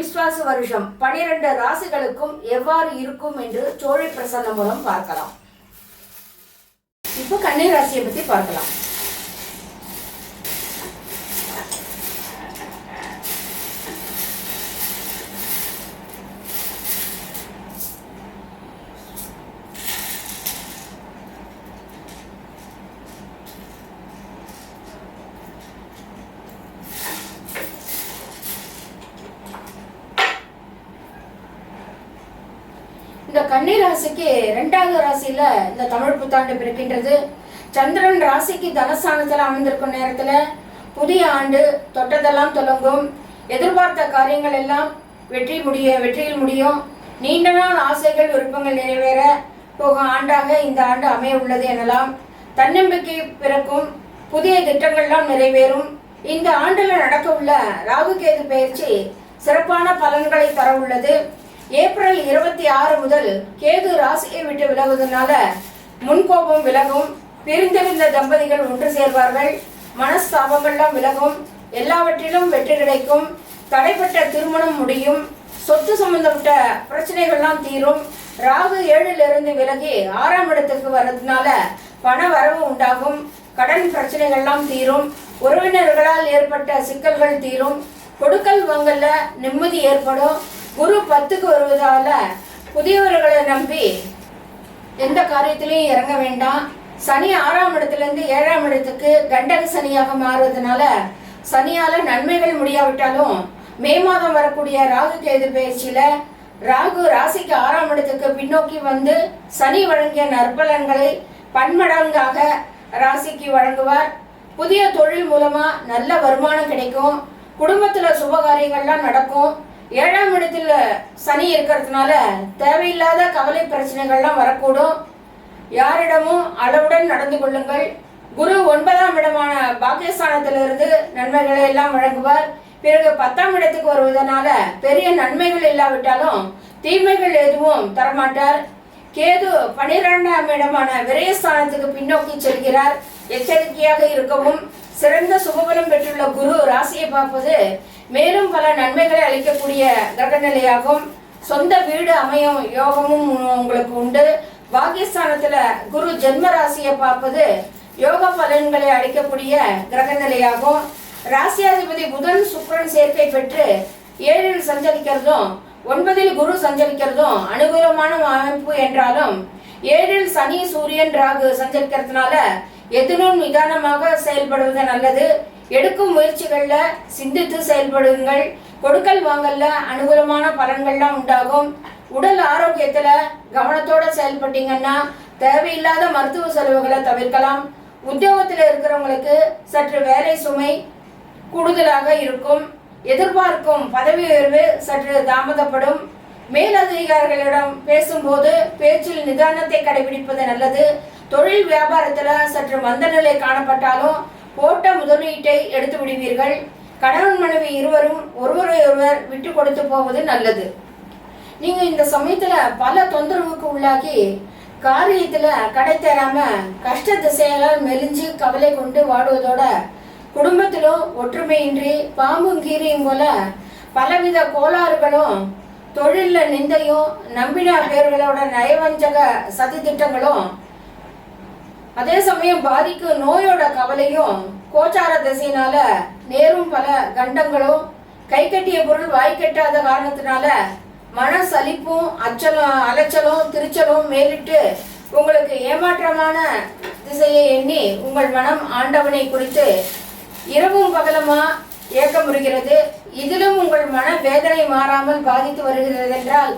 விஸ்வாச வருஷம் பனிரெண்டு ராசிகளுக்கும் எவ்வாறு இருக்கும் என்று சோழி பிரசன்னம் மூலம் பார்க்கலாம். இப்போ கன்னி ராசியை பத்தி பார்க்கலாம். இந்த கன்னி ராசிக்கு ரெண்டாவது ராசியில இந்த தமிழ் புத்தாண்டு பிறக்கின்றது. சந்திரன் ராசிக்கு தனஸ்தானத்துல அமைந்திருக்கும் நேரத்துல புதிய ஆண்டு தொட்டதெல்லாம் தொடங்கும். எதிர்பார்த்த காரியங்கள் எல்லாம் வெற்றி முடிய வெற்றியில் முடியும். நீண்ட நாள் ஆசைகள் விருப்பங்கள் நிறைவேற போகும் ஆண்டாக இந்த ஆண்டு அமைய உள்ளது எனலாம். தன்னம்பிக்கை பிறக்கும். புதிய திட்டங்கள்லாம் நிறைவேறும். இந்த ஆண்டில் நடக்க உள்ள ராகு கேது பயிற்சி சிறப்பான பலன்களை தர உள்ளது ஏப்ரல் இருபத்தி ஆறு முதல் கேது ராசியை விட்டு விலகுவதனால முன்கோபம் விலகும் பிரிந்திருந்த தம்பதிகள் ஒன்று சேர்வார்கள். மனஸ்தாபங்கள்லாம் விலகும் எல்லாவற்றிலும் வெற்றி கிடைக்கும் தடைப்பட்ட திருமணம் முடியும் சொத்து சம்பந்தப்பட்ட பிரச்சனைகள்லாம் தீரும். ராகு ஏழில் இருந்து விலகி ஆறாம் இடத்துக்கு வர்றதுனால பண வரவு உண்டாகும் கடன் பிரச்சனைகள்லாம் தீரும் உறவினர்களால் ஏற்பட்ட சிக்கல்கள் தீரும் கொடுக்கல் வாங்கல்ல நிம்மதி ஏற்படும். குரு பத்துக்கு வருவதால புதியவர்களை நம்பி எந்த காரியத்திலையும் இறங்க வேண்டாம். சனி ஆறாம் இடத்துலேருந்து ஏழாம் இடத்துக்கு கண்டக சனியாக மாறுவதனால சனியால நன்மைகள் முடியாவிட்டாலும் மே மாதம் வரக்கூடிய ராகு கேது பயிற்சியில ராகு ராசிக்கு ஆறாம் இடத்துக்கு பின்னோக்கி வந்து சனி வழங்கிய நற்பலன்களை பன்மடங்காக ராசிக்கு வழங்குவார். புதிய தொழில் மூலமா நல்ல வருமானம் கிடைக்கும். குடும்பத்துல சுபகாரியங்கள்லாம் நடக்கும். ஏழாம் இடத்துல சனி இருக்கிறதுனால தேவையில்லாத கவலை பிரச்சனைகள்லாம் வரக்கூடும். யாரிடமும் அளவுடன் நடந்து கொள்ளுங்கள். குரு ஒன்பதாம் இடமான பாக்கியஸ்தானத்திலிருந்து நன்மைகளை எல்லாம் வழங்குவார். பிறகு பத்தாம் இடத்துக்கு வருவதனால பெரிய நன்மைகள் இல்லாவிட்டாலும் தீமைகள் எதுவும் தரமாட்டார். கேது பனிரெண்டாம் இடமான விரயஸ்தானத்துக்கு பின்னோக்கி செல்கிறார். எச்சரிக்கையாக இருக்கவும் சிறந்த சுகபலம் பெற்றுள்ள குரு ராசியை பார்ப்பது மேலும் பல நன்மைகளை அளிக்கக்கூடிய கிரகநிலையாகும் சொந்த வீடு அமையும் யோகமும் உங்களுக்கு உண்டு. பாகிஸ்தானத்துல குரு ஜென்ம ராசியை பார்ப்பது யோக பலன்களை அளிக்கக்கூடிய கிரகநிலையாகும். ராசியாதிபதி புதன் சுக்கிரன் சேர்க்கை பெற்று ஏழில் சஞ்சரிக்கிறதும் ஒன்பதில் குரு சஞ்சரிக்கிறதும் அனுகூலமான அமைப்பு என்றாலும் ஏழில் சனி சூரியன் ராகு சஞ்சரிக்கிறதுனால எதிலும் நிதானமாக செயல்படுவது நல்லது. எடுக்கும் முயற்சிகளில் சிந்தித்து செயல்படுங்கள். கொடுக்கல் வாங்கல்ல அனுகூலமான பலன்கள்லாம் உண்டாகும். உடல் ஆரோக்கியத்தில் கவனத்தோட செயல்பட்டீங்கன்னா தேவையில்லாத மருத்துவ செலவுகளை தவிர்க்கலாம். உத்தியோகத்தில் இருக்கிறவங்களுக்கு சற்று வேலை சுமை கூடுதலாக இருக்கும். எதிர்பார்க்கும் பதவி உயர்வு சற்று தாமதப்படும். மேலதிகாரிகளிடம் பேசும்போது பேச்சில் நிதானத்தை கடைபிடிப்பது நல்லது. தொழில் வியாபாரத்தில் சற்று மந்த நிலை காணப்பட்டாலும் போட்ட முதலீட்டை எடுத்து விடுவீர்கள். கணவன் மனைவி இருவரும் ஒருவரை ஒருவர் விட்டு கொடுத்து போவது நல்லது. நீங்க இந்த சமயத்துல பல தொந்தரவுக்கு உள்ளாகி காரியத்துல கடை தராம கஷ்ட திசையால் மெலிஞ்சு கவலை கொண்டு வாடுவதோட குடும்பத்திலும் ஒற்றுமையின்றி பாம்பும் கீரியும் போல பலவித கோளாறுகளும் தொழிலில் நிந்தையும் நம்பினா பேர்களோட நயவஞ்சக சதி திட்டங்களும் அதே சமயம் பாதிக்கும் நோயோட கவலையும் கோச்சார திசையினால நேரும் பல கண்டங்களும் கை கட்டிய பொருள் வாய் கட்டாத காரணத்தினால மன சலிப்பும் அச்சலும் அலைச்சலும் திருச்சலும் மேலிட்டு உங்களுக்கு ஏமாற்றமான திசையை எண்ணி உங்கள் மனம் ஆண்டவனை குறித்து இரவும் பகலுமா ஏக்கமுறுகிறது இதிலும் உங்கள் மன வேதனை மாறாமல் பாதித்து வருகிறது என்றால்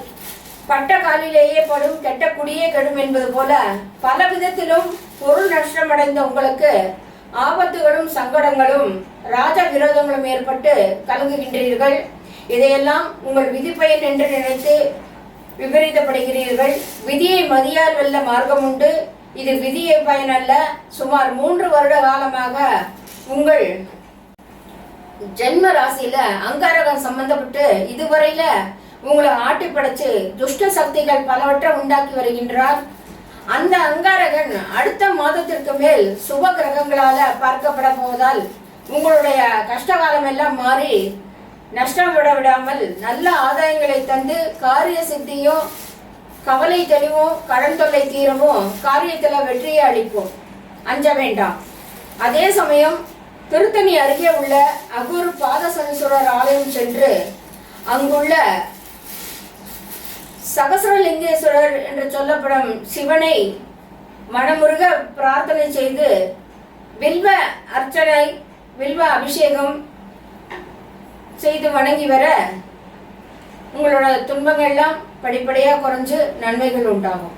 பட்ட காலிலேயே படும் கெட்ட குடியே கெடும் என்பது போல பல விதத்திலும் பொருள் நஷ்டமடைந்த உங்களுக்கு ஆபத்துகளும் சங்கடங்களும் ராஜ விரோதங்களும் ஏற்பட்டு கலங்குகின்றீர்கள். இதையெல்லாம் உங்கள் விதிப்பயன் என்று நினைத்து விபரீதப்படுகிறீர்கள். விதியை மதியால் வெல்ல மார்க்கம் உண்டு. இது விதியை பயனல்ல. சுமார் மூன்று வருட காலமாக உங்கள் ஜென்ம ராசியில அங்காரகம் சம்பந்தப்பட்டு இதுவரையில உங்களை ஆட்டி படைச்சு துஷ்ட சக்திகள் பலவற்றை உண்டாக்கி வருகின்றார். அந்த அங்காரகன் அடுத்த மாதத்திற்கு மேல் சுப கிரகங்களால பார்க்கப்பட போவதால் உங்களுடைய கஷ்டகாலம் எல்லாம் மாறி நஷ்டம் விட விடாமல் நல்ல ஆதாயங்களை தந்து காரிய சித்தியும் கவலை தெளிவும் கடன் தொல்லை தீரவும் காரியத்தில் வெற்றியை அளிப்போம். அஞ்ச வேண்டாம். அதே சமயம் திருத்தணி அருகே உள்ள அகூர் பாதசனீஸ்வரர் ஆலயம் சென்று அங்குள்ள சகசரலிங்கேஸ்வரர் என்று சொல்லப்படும் சிவனை மனமுருக பிரார்த்தனை செய்து வில்வ அர்ச்சனை வில்வ அபிஷேகம் செய்து வணங்கி வர உங்களோட துன்பங்கள்லாம் படிப்படியாக குறைஞ்சு நன்மைகள் உண்டாகும்.